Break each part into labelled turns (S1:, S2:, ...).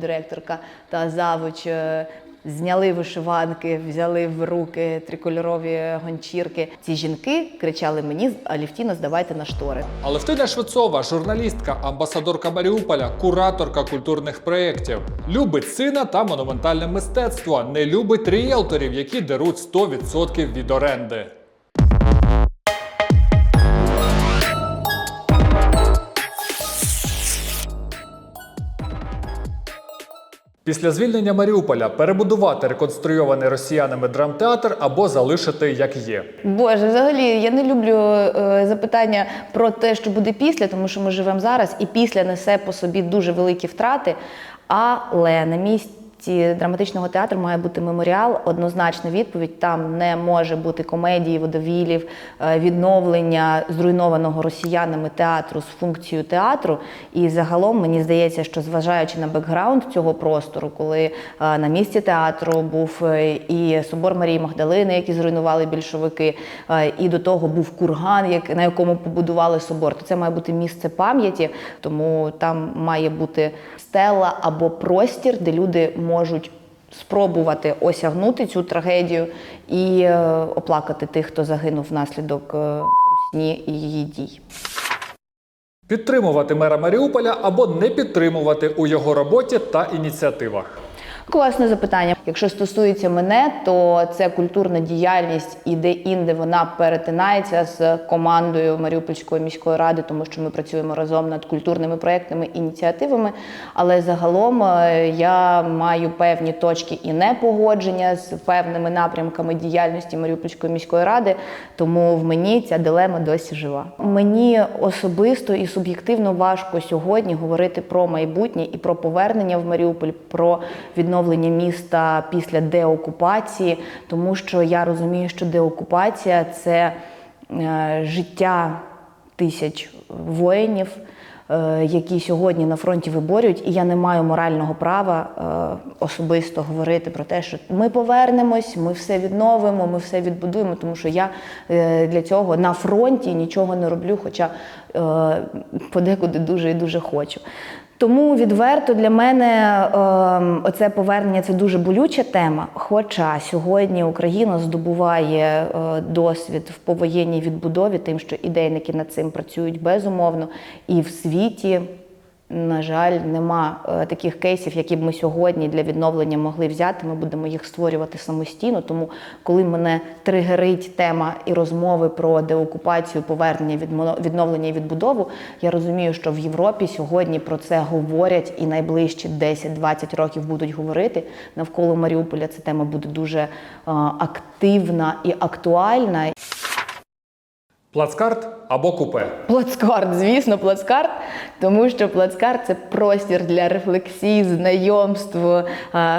S1: директорка та завуч е, зняли вишиванки, взяли в руки трикольорові гончірки. Ці жінки кричали мені Алівтіно, здавайте на штори.
S2: Алевтина Швецова, журналістка, амбасадорка Маріуполя, кураторка культурних проєктів. Любить сина та монументальне мистецтво. Не любить ріелторів, які деруть 100% від оренди. Після звільнення Маріуполя перебудувати реконструйований росіянами драмтеатр або залишити як є.
S1: Боже, взагалі я не люблю е, запитання про те, що буде після, тому що ми живемо зараз, і після несе по собі дуже великі втрати. Але на місці драматичного театру має бути меморіал. Однозначна відповідь. Там не може бути комедії, водовілів, е, відновлення зруйнованого росіянами театру з функцією театру. І загалом мені здається, що зважаючи на бекграунд цього простору, коли е, на місці театру був е, і собор Марії Магдалини, який зруйнували більшовики, і до того був курган, як- на якому побудували собор, то це має бути місце пам'яті, тому там має бути стела або простір, де люди можуть спробувати осягнути цю трагедію і е, оплакати тих, хто загинув внаслідок е, русні і її дій.
S2: Підтримувати мера Маріуполя або не підтримувати у його роботі та ініціативах.
S1: Класне запитання. Якщо стосується мене, то це культурна діяльність і де-інде вона перетинається з командою Маріупольської міської ради, тому що ми працюємо разом над культурними проектами ініціативами. Але загалом е, я маю певні точки і непогодження з певними напрямками діяльності Маріупольської міської ради, тому в мені ця дилема досі жива. Мені особисто і суб'єктивно важко сьогодні говорити про майбутнє і про повернення в Маріуполь, про відновлення міста після деокупації, тому що я розумію, що деокупація це е, життя тисяч воїнів. е, Які сьогодні на фронті виборюють, і я не маю морального права е, особисто говорити про те, що ми повернемось, ми все відновимо, ми все відбудуємо, тому що я для цього на фронті нічого не роблю, хоча подекуди дуже і дуже хочу. Тому відверто для мене е, оце повернення це дуже болюча тема. Хоча сьогодні Україна здобуває е, досвід в повоєнній відбудові, тим, що ідейники над цим працюють безумовно, і в світі. На жаль, нема е, таких кейсів, які б ми сьогодні для відновлення могли взяти. Ми будемо їх створювати самостійно. Тому, коли мене тригерить тема і розмови про деокупацію, повернення, відновлення і відбудову, я розумію, що в Європі сьогодні про це говорять і найближчі 10-20 років будуть говорити. Навколо Маріуполя ця тема буде дуже е, активна і актуальна.
S2: Плацкарт або купе.
S1: Плацкарт, звісно, плацкарт, тому що плацкарт це простір для рефлексій, знайомств.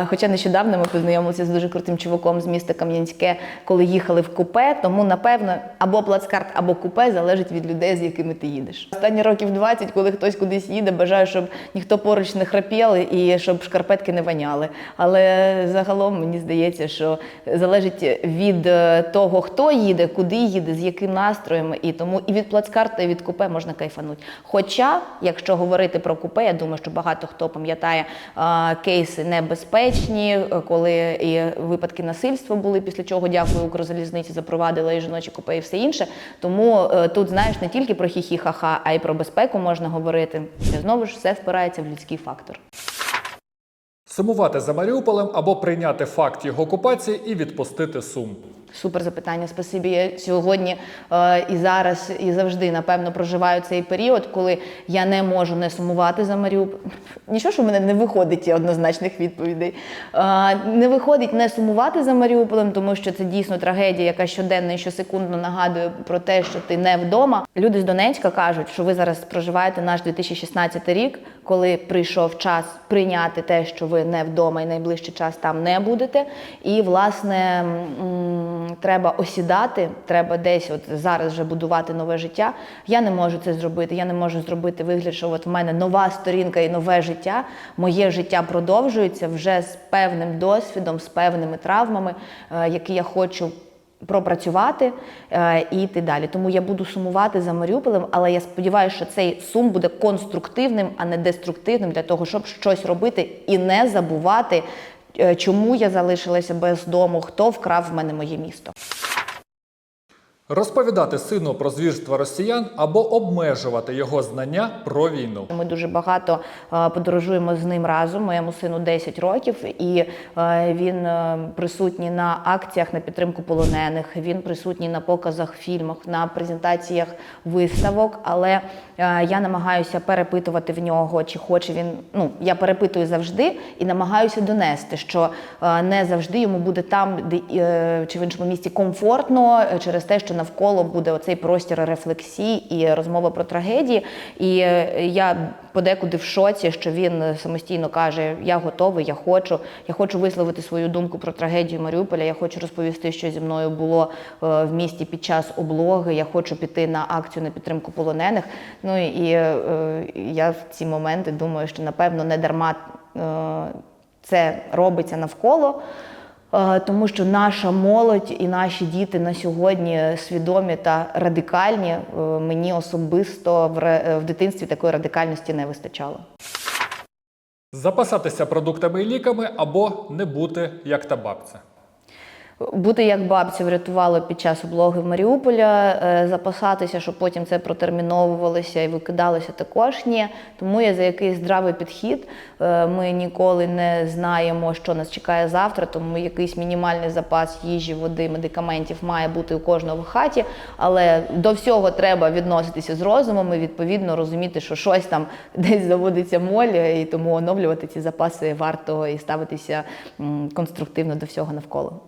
S1: Хоча нещодавно ми познайомилися з дуже крутим чуваком з міста Кам'янське, коли їхали в купе. Тому напевно або плацкарт, або купе залежить від людей, з якими ти їдеш. Останні років 20, коли хтось кудись їде, бажаю, щоб ніхто поруч не храпіли і щоб шкарпетки не воняли. Але загалом мені здається, що залежить від е, того, хто їде, куди їде, з яким настроєм, і тому і від плацкарта, і від купе можна кайфанути. Хоча, якщо говорити про купе, я думаю, що багато хто пам'ятає кейси небезпечні, коли і випадки насильства були, після чого дякую Укрзалізниці запровадила і жіночі купе, і все інше. Тому е, тут знаєш не тільки про хі-хі-ха-ха, а й про безпеку можна говорити. І знову ж все впирається в людський фактор.
S2: Сумувати за Маріуполем або прийняти факт його окупації і відпустити сум.
S1: Супер запитання. Спасибі. Я сьогодні е, і зараз, і завжди, напевно, проживаю цей період, коли я не можу не сумувати за Маріуполь. Нічого, що в мене не виходить однозначних відповідей. Е, не виходить не сумувати за Маріуполем, тому що це дійсно трагедія, яка щоденно і щосекундно нагадує про те, що ти не вдома. Люди з Донецька кажуть, що ви зараз проживаєте наш 2016 рік, коли прийшов час прийняти те, що ви не вдома і найближчий час там не будете. І, власне, м, треба осідати, треба десь от зараз вже будувати нове життя. Я не можу це зробити. Я не можу зробити вигляд, що от в мене нова сторінка і нове життя. Моє життя продовжується вже з певним досвідом, з певними травмами, е, які я хочу пропрацювати е, і йти далі. Тому я буду сумувати за Маріуполем, але я сподіваюся, що цей сум буде конструктивним, а не деструктивним для того, щоб щось робити і не забувати, чому я залишилася без дому, хто вкрав в мене моє місто.
S2: Розповідати сину про звірства росіян або обмежувати його знання про війну.
S1: Ми дуже багато е, подорожуємо з ним разом. Моєму сину 10 років, і е, він е, присутній на акціях на підтримку полонених. Він присутній на показах фільмах, на презентаціях виставок. Але я намагаюся перепитувати в нього, чи хоче він. Ну я перепитую завжди і намагаюся донести, що не завжди йому буде там, де чи в іншому місці комфортно через те, що навколо буде оцей простір рефлексій і розмова про трагедії. І е, я подекуди в шоці, що він самостійно каже: Я готовий, я хочу, я хочу висловити свою думку про трагедію Маріуполя. Я хочу розповісти, що зі мною було е, в місті під час облоги. Я хочу піти на акцію на підтримку полонених. Ну і е, я в ці моменти думаю, що напевно не дарма це робиться навколо. Е, Тому що наша молодь і наші діти на сьогодні свідомі та радикальні. Е, Мені особисто в в дитинстві такої радикальності не вистачало.
S2: Запасатися продуктами і ліками або не бути як та бабця.
S1: Бути як бабця врятувало під час облоги Маріуполя, е, запасатися, щоб потім це протерміновувалося і викидалося також ні. Тому я за якийсь здравий підхід. Е, Ми ніколи не знаємо, що нас чекає завтра, тому якийсь мінімальний запас їжі, води, медикаментів має бути у кожного в хаті. Але до всього треба відноситися з розумом і відповідно розуміти, що щось там десь заводиться моль, і тому оновлювати ці запаси варто і ставитися конструктивно до всього навколо.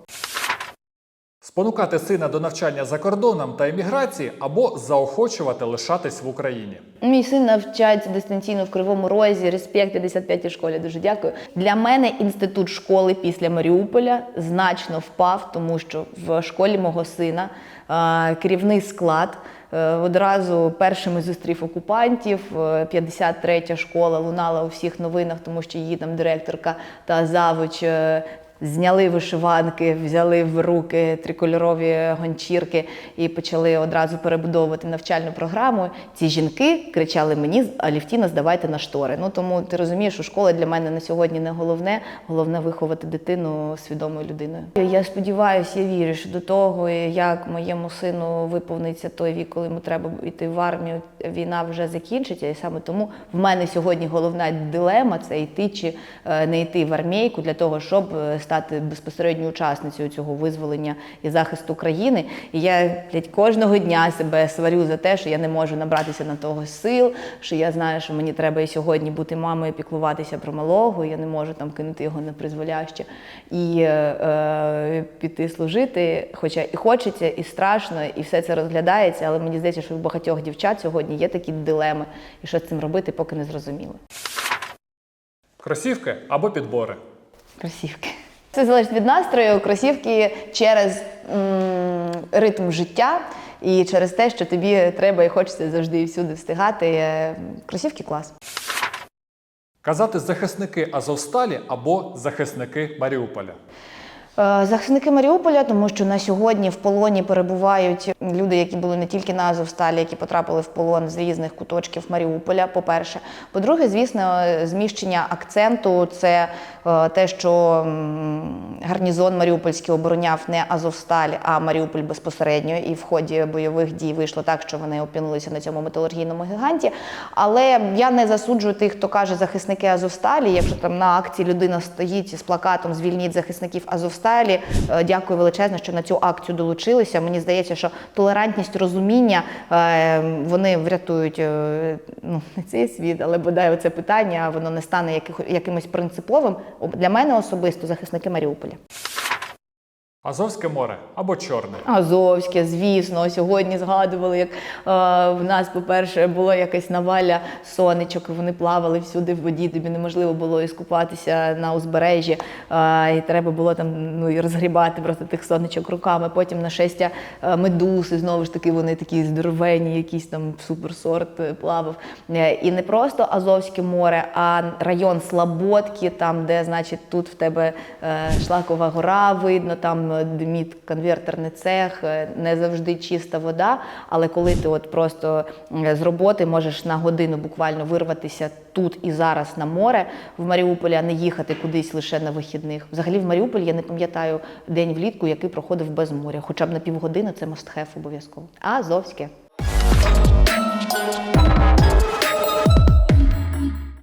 S2: Спонукати сина до навчання за кордоном та еміграції або заохочувати лишатись в Україні.
S1: Мій син навчається дистанційно в Кривому Розі, респект 55-й школі. Дуже дякую. Для мене інститут школи після Маріуполя значно впав, тому що в школі мого сина е, керівний склад. е, Одразу першими зустрів окупантів. Е, 53-я школа лунала у всіх новинах, тому що її там директорка та завуч е, Зняли вишиванки, взяли в руки трикольорові гончірки і почали одразу перебудовувати навчальну програму. Ці жінки кричали мені Алівтіна, здавайте на штори. Ну тому ти розумієш, що школа для мене на сьогодні не головне, головне виховати дитину свідомою людиною. Я сподіваюся, я вірю, що до того, як моєму сину виповниться той вік, коли йому треба йти в армію, війна вже закінчиться. І саме тому в мене сьогодні головна дилема це йти чи е, не йти в армійку для того, щоб е, стати безпосередньою учасницею цього визволення і захисту країни. І я блядь, кожного дня себе сварю за те, що я не можу набратися на того сил, що я знаю, що мені треба і сьогодні бути мамою, піклуватися про малого. Я не можу там кинути його на призволяще і е, е, піти служити. Хоча і хочеться, і страшно, і все це розглядається. Але мені здається, що у багатьох дівчат сьогодні є такі дилеми, і що з цим робити, поки не зрозуміло.
S2: Кросівки або підбори.
S1: Кросівки. Це залежить від настрою. Кросівки через м, ритм життя і через те, що тобі треба і хочеться завжди і всюди встигати. Е, Кросівки клас.
S2: Казати захисники Азовсталі або захисники Маріуполя.
S1: Е, Захисники Маріуполя, тому що на сьогодні в полоні перебувають люди, які були не тільки на Азовсталі, які потрапили в полон з різних куточків Маріуполя. По-перше, по-друге, звісно, зміщення акценту це е, те, що гарнізон Маріупольський обороняв не Азовсталь, а Маріуполь безпосередньо. І в ході бойових дій вийшло так, що вони опинилися на цьому металургійному гіганті. Але я не засуджую тих, хто каже захисники Азовсталі. Якщо там на акції людина стоїть з плакатом Звільніть захисників Азовсталі. Е, Дякую величезно, що на цю акцію долучилися. Мені здається, що толерантність, розуміння е, вони врятують е, ну не цей світ, але бодай оце питання воно не стане якимось принциповим. Для мене особисто захисники Маріуполя.
S2: Азовське море або Чорне.
S1: Азовське, звісно, сьогодні згадували, як е, в нас, по-перше, була якась наваля сонечок, вони плавали всюди в воді. Тобі неможливо було іскупатися на узбережжі, е, і треба було там ну і розгрібати просто тих сонечок руками. Потім нашестя е, медуз, і знову ж таки вони такі здоровенні, якийсь там суперсорт е, плавав. Е, і не просто Азовське море, а район Слободки, там, де, значить, тут в тебе е, Шлакова гора видно, там диміт конвертерний цех, е, не завжди чиста вода. Але коли ти от просто е, з роботи можеш на годину буквально вирватися тут і зараз на море в Маріуполі, а не їхати кудись лише на вихідних. Взагалі в Маріуполь я не пам'ятаю день влітку, який проходив без моря. Хоча б на півгодини це have обов'язково. Азовське.